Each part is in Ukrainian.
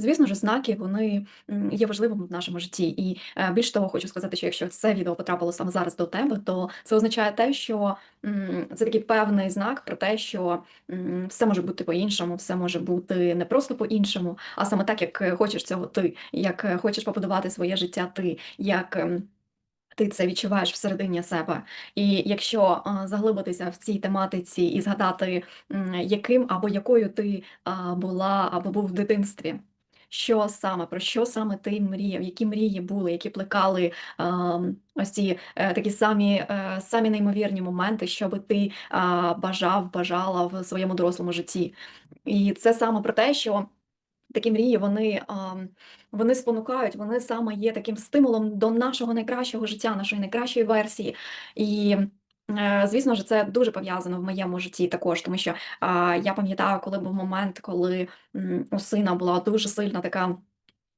Звісно ж, знаки вони є важливими в нашому житті. І е, більш того, хочу сказати, що якщо це відео потрапило саме зараз до тебе, то це означає те, що це такий певний знак про те, що все може бути по-іншому, все може бути не просто по-іншому, а саме так, як е, хочеш цього ти, як е, хочеш побудувати своє життя ти, як. ем, ти це відчуваєш всередині себе. І якщо заглибитися в цій тематиці і згадати, яким або якою ти була або був в дитинстві, що саме, про що саме ти мріяв, які мрії були, які плекали а, ось ці е, такі самі, е, самі неймовірні моменти, що би ти а, бажав, бажала в своєму дорослому житті. І це саме про те, що Такі мрії, вони, вони спонукають, вони саме є таким стимулом до нашого найкращого життя, нашої найкращої версії. І, е, звісно ж, це дуже пов'язано в моєму житті також, тому що я пам'ятаю, коли був момент, коли у сина була дуже сильна така.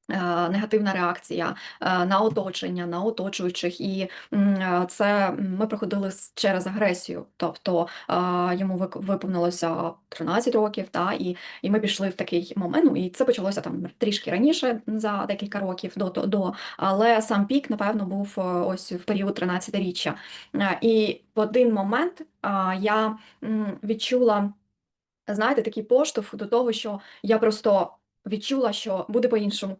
Е, Негативна реакція е, на оточення, на оточуючих, і е, це ми проходили через агресію. Тобто йому виповнилося 13 років, та, і і ми пішли в такий момент. Ну і це почалося там трішки раніше за декілька років до, до, але сам пік, напевно, був ось в період 13-річчя. Е, І в один момент я відчула, знаєте, такий поштовх до того, що я просто відчула, що буде по-іншому.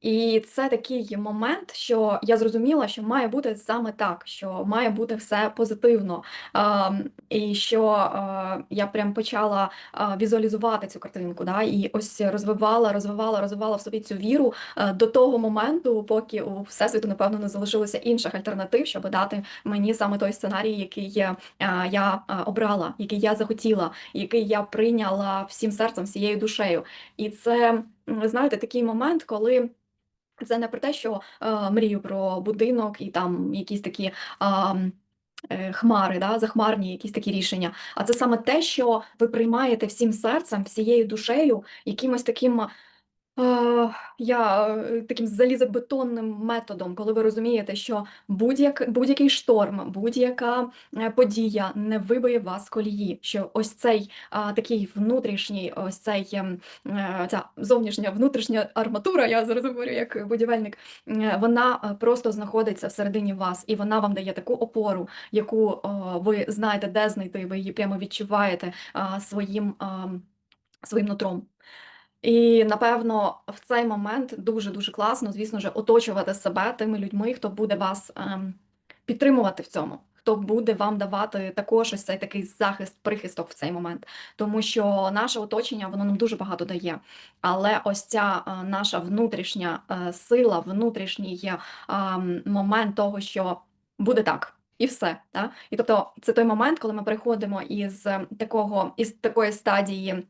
І це такий момент, що я зрозуміла, що має бути саме так, що має бути все позитивно. Ам, і що е, я прям почала е, візуалізувати цю картинку, да, і ось розвивала, розвивала, розвивала в собі цю віру е, до того моменту, поки у всесвіту, напевно, не залишилося інших альтернатив, щоб дати мені саме той сценарій, який е, я обрала, який я захотіла, який я прийняла всім серцем, всією душею. І це, знаєте, такий момент, коли. Це не про те, що е, мрію про будинок і там якісь такі е, хмари, да, захмарні якісь такі рішення. А це саме те, що ви приймаєте всім серцем, всією душею, якимось таким я е, таким залізобетонним методом, коли ви розумієте, що будь-як, будь-який шторм, будь-яка е, подія не вибиє вас з колії, що ось цей такий внутрішній, ось цей ем, е, ця зовнішня внутрішня арматура, я зараз говорю як будівельник, е, вона е, просто знаходиться всередині вас, і вона вам дає таку опору, яку е, ви знаєте, де знайти, ви її прямо відчуваєте своїм, своїм нутром. І напевно в цей момент дуже-дуже класно, звісно ж, оточувати себе тими людьми, хто буде вас ем, підтримувати в цьому, хто буде вам давати також ось цей такий захист, прихисток в цей момент. Тому що наше оточення воно нам дуже багато дає. Але ось ця е, наша внутрішня е, сила, внутрішній е, ем, момент того, що буде так. І все, так? І тобто це той момент, коли ми переходимо із е, такого із такої стадії.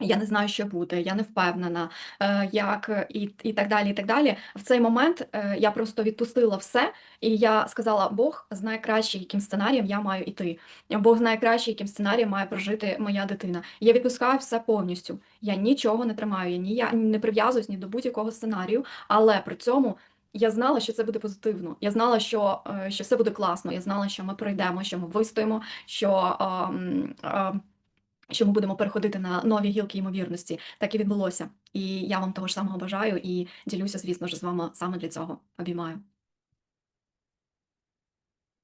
Я не знаю, що буде, я не впевнена, е, як е, і, і так далі. І так далі. В цей момент е, я просто відпустила все, і я сказала: Бог знає краще, яким сценарієм я маю йти. Бог знає краще, яким сценарієм має прожити моя дитина. Я відпускаю все повністю. Я нічого не тримаю, я ні, не прив'язуюсь ні до будь-якого сценарію, але при цьому. Я знала, що це буде позитивно. Я знала, що, е, що все буде класно. Я знала, що ми пройдемо, що ми вистоїмо, що ем, що ми будемо переходити на нові гілки ймовірності. Так і відбулося. І я вам того ж самого бажаю і ділюся, звісно ж, з вами саме для цього. Обіймаю.